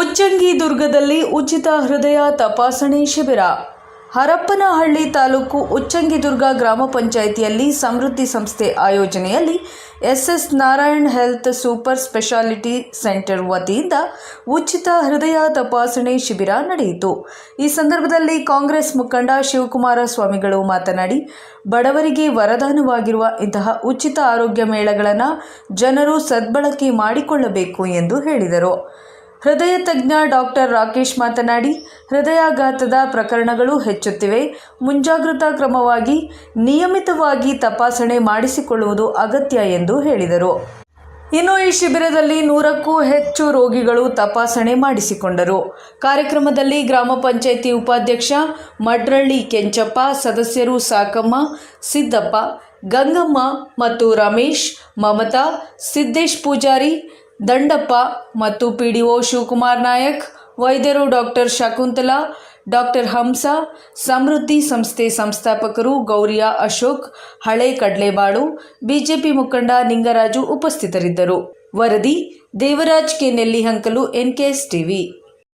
ಉಚ್ಚಂಗಿ ದುರ್ಗದಲ್ಲಿ ಉಚಿತ ಹೃದಯ ತಪಾಸಣೆ ಶಿಬಿರ. ಹರಪ್ಪನಹಳ್ಳಿ ತಾಲೂಕು ಉಚ್ಚಂಗಿದುರ್ಗ ಗ್ರಾಮ ಪಂಚಾಯಿತಿಯಲ್ಲಿ ಸಮೃದ್ಧಿ ಸಂಸ್ಥೆ ಆಯೋಜನೆಯಲ್ಲಿ SS Narayan health super speciality centre ವತಿಯಿಂದ ಉಚಿತ ಹೃದಯ ತಪಾಸಣೆ ಶಿಬಿರ ನಡೆಯಿತು. ಈ ಸಂದರ್ಭದಲ್ಲಿ ಕಾಂಗ್ರೆಸ್ ಮುಖಂಡ ಶಿವಕುಮಾರ ಸ್ವಾಮಿಗಳು ಮಾತನಾಡಿ, ಬಡವರಿಗೆ ವರದಾನವಾಗಿರುವ ಇಂತಹ ಉಚಿತ ಆರೋಗ್ಯ ಮೇಳಗಳನ್ನು ಜನರು ಸದ್ಬಳಕೆ ಮಾಡಿಕೊಳ್ಳಬೇಕು ಎಂದು ಹೇಳಿದರು. ಹೃದಯ ತಜ್ಞ ಡಾಕ್ಟರ್ ರಾಕೇಶ್ ಮಾತನಾಡಿ, ಹೃದಯಾಘಾತದ ಪ್ರಕರಣಗಳು ಹೆಚ್ಚುತ್ತಿವೆ. ಮುಂಜಾಗ್ರತಾ ಕ್ರಮವಾಗಿ ನಿಯಮಿತವಾಗಿ ತಪಾಸಣೆ ಮಾಡಿಸಿಕೊಳ್ಳುವುದು ಅಗತ್ಯ ಎಂದು ಹೇಳಿದರು. ಇನ್ನು ಈ ಶಿಬಿರದಲ್ಲಿ ನೂರಕ್ಕೂ ಹೆಚ್ಚು ರೋಗಿಗಳು ತಪಾಸಣೆ ಮಾಡಿಸಿಕೊಂಡರು. ಕಾರ್ಯಕ್ರಮದಲ್ಲಿ ಗ್ರಾಮ ಪಂಚಾಯಿತಿ ಉಪಾಧ್ಯಕ್ಷ ಮಡ್ರಳ್ಳಿ ಕೆಂಚಪ್ಪ, ಸದಸ್ಯರು ಸಾಕಮ್ಮ, ಸಿದ್ದಪ್ಪ, ಗಂಗಮ್ಮ ಮತ್ತು ರಮೇಶ್, ಮಮತಾ, ಸಿದ್ದೇಶ್ ಪೂಜಾರಿ ದಂಡಪ್ಪ ಮತ್ತು P D O Shivakumar Nayak, ವೈದ್ಯರು ಡಾಕ್ಟರ್ ಶಕುಂತಲಾ, ಡಾಕ್ಟರ್ ಹಂಸ, ಸಮೃದ್ಧಿ ಸಂಸ್ಥೆ ಸಂಸ್ಥಾಪಕರು ಗೌರಿಯಾ ಅಶೋಕ್, ಹಳೆ ಕಡ್ಲೆಬಾಳು, ಬಿಜೆಪಿ ಮುಖಂಡ ನಿಂಗರಾಜು ಉಪಸ್ಥಿತರಿದ್ದರು. ವರದಿ Devaraj K Nellihankalu NKS TV.